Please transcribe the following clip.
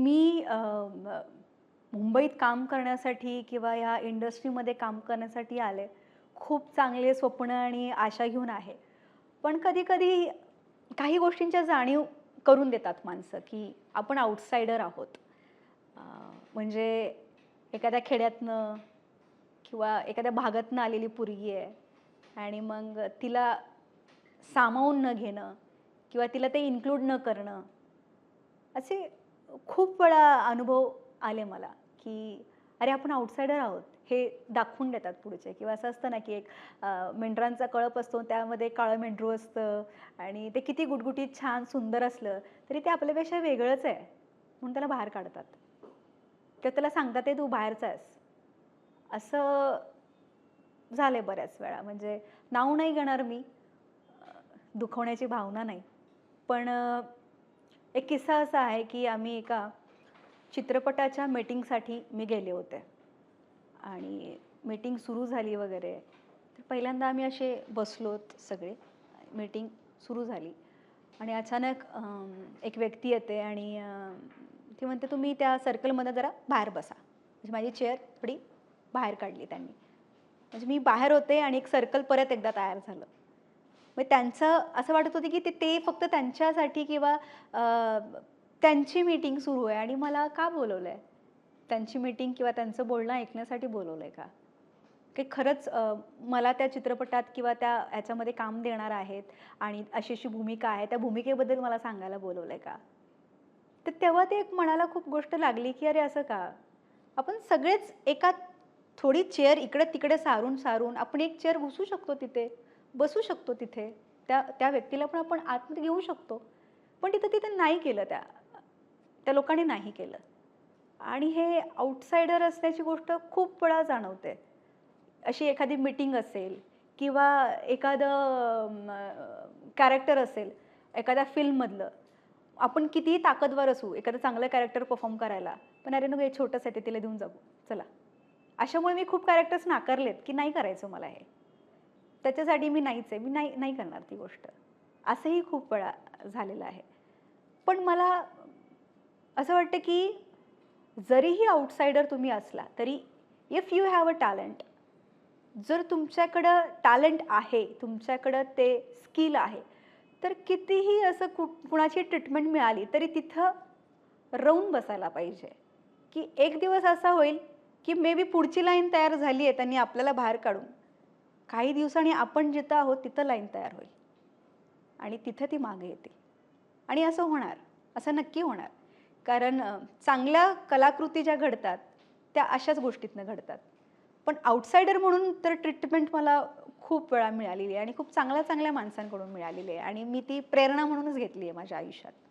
मी मुंबईत काम करण्यासाठी किंवा या इंडस्ट्रीमध्ये काम करण्यासाठी आले. खूप चांगले स्वप्न आणि आशा घेऊन आहे. पण कधी कधी काही गोष्टींच्या जाणीव करून देतात माणसं की आपण आउटसायडर आहोत. म्हणजे एखाद्या खेड्यातनं किंवा एखाद्या भागातनं आलेली पोरगी आहे आणि मग तिला सामावून न घेणं किंवा तिला ते इन्क्लूड न करणं असे खूप वेळा अनुभव आले मला की अरे आपण आउटसायडर आहोत. हे दाखवून देतात पुढचे. किंवा असं असतं ना की एक मेंढरांचा कळप असतो त्यामध्ये काळं मेंढरू असतं आणि ते किती गुटगुटीत छान सुंदर असलं तरी ते आपल्यापेक्षा वेगळंच आहे म्हणून त्याला बाहेर काढतात. किंवा त्याला सांगतात ते तू बाहेरचा आहेस. असं झालंय बऱ्याच वेळा. म्हणजे नाव नाही घेणार मी. दुखवण्याची भावना नाही. पण एक किस्सा असा आहे की आम्ही एका चित्रपटाच्या मीटिंगसाठी मी गेले होते. आणि मीटिंग सुरू झाली वगैरे. तर पहिल्यांदा आम्ही असे बसलोत सगळे. मीटिंग सुरू झाली. आणि अचानक एक व्यक्ती येते आणि ती म्हणते तुम्ही त्या सर्कलमध्ये जरा बाहेर बसा. म्हणजे माझी चेअर थोडी बाहेर काढली त्यांनी. म्हणजे मी बाहेर होते आणि एक सर्कल परत एकदा तयार झालं. मग त्यांचं असं वाटत होतं की ते ते फक्त त्यांच्यासाठी किंवा त्यांची मीटिंग सुरू आहे आणि मला का बोलवलं आहे त्यांची मीटिंग किंवा त्यांचं बोलणं ऐकण्यासाठी बोलवलं आहे का? की खरंच मला त्या चित्रपटात किंवा त्या ह्याच्यामध्ये काम देणार आहेत आणि अशी अशी भूमिका आहे त्या भूमिकेबद्दल मला सांगायला बोलवलं आहे का? तर तेव्हा ते एक मनाला खूप गोष्ट लागली की अरे असं का? आपण सगळेच एका थोडी चेअर इकडे तिकडे सारून सारून आपण एक चेअर घुसू शकतो तिथे. बसू शकतो तिथे. त्या त्या व्यक्तीला पण आपण आतमध्ये घेऊ शकतो. पण तिथं तिथे नाही केलं त्या त्या लोकांनी नाही केलं. आणि हे आउटसायडर असण्याची गोष्ट खूप वेळा जाणवते. अशी एखादी मीटिंग असेल किंवा एखादं कॅरेक्टर असेल एखाद्या फिल्ममधलं आपण कितीही ताकदवर असू एखादं चांगलं कॅरेक्टर परफॉर्म करायला पण अरे नको हे छोटंच आहे ते तिला देऊन जाऊ. चला. अशामुळे मी खूप कॅरेक्टर्स नाकारलेत की नाही करायचं मला हे. त्याच्यासाठी मी नाहीच आहे. मी नाही नाही करणार ती गोष्ट. असंही खूप वेळा झालेलं आहे. पण मला असं वाटतं की जरीही आउटसायडर तुम्ही असला तरी if you have a talent जर तुमच्याकडं टॅलेंट आहे तुमच्याकडं ते स्किल आहे तर कितीही असं कु कुणाची ट्रीटमेंट मिळाली तरी तिथं राहून बसायला पाहिजे. की एक दिवस असा होईल की मे बी पुढची लाईन तयार झाली आहे त्यांनी आपल्याला बाहेर काढून. काही दिवसांनी आपण जिथं आहोत तिथं लाईन तयार होईल. आणि तिथं ती मागे येते. आणि असं होणार. असं नक्की होणार. कारण चांगल्या कलाकृती ज्या घडतात त्या अशाच गोष्टीतनं घडतात. पण आउटसायडर म्हणून तर ट्रीटमेंट मला खूप वेळा मिळालेली आहे आणि खूप चांगल्या चांगल्या माणसांकडून मिळालेली आहे. आणि मी ती प्रेरणा म्हणूनच घेतली आहे माझ्या आयुष्यात.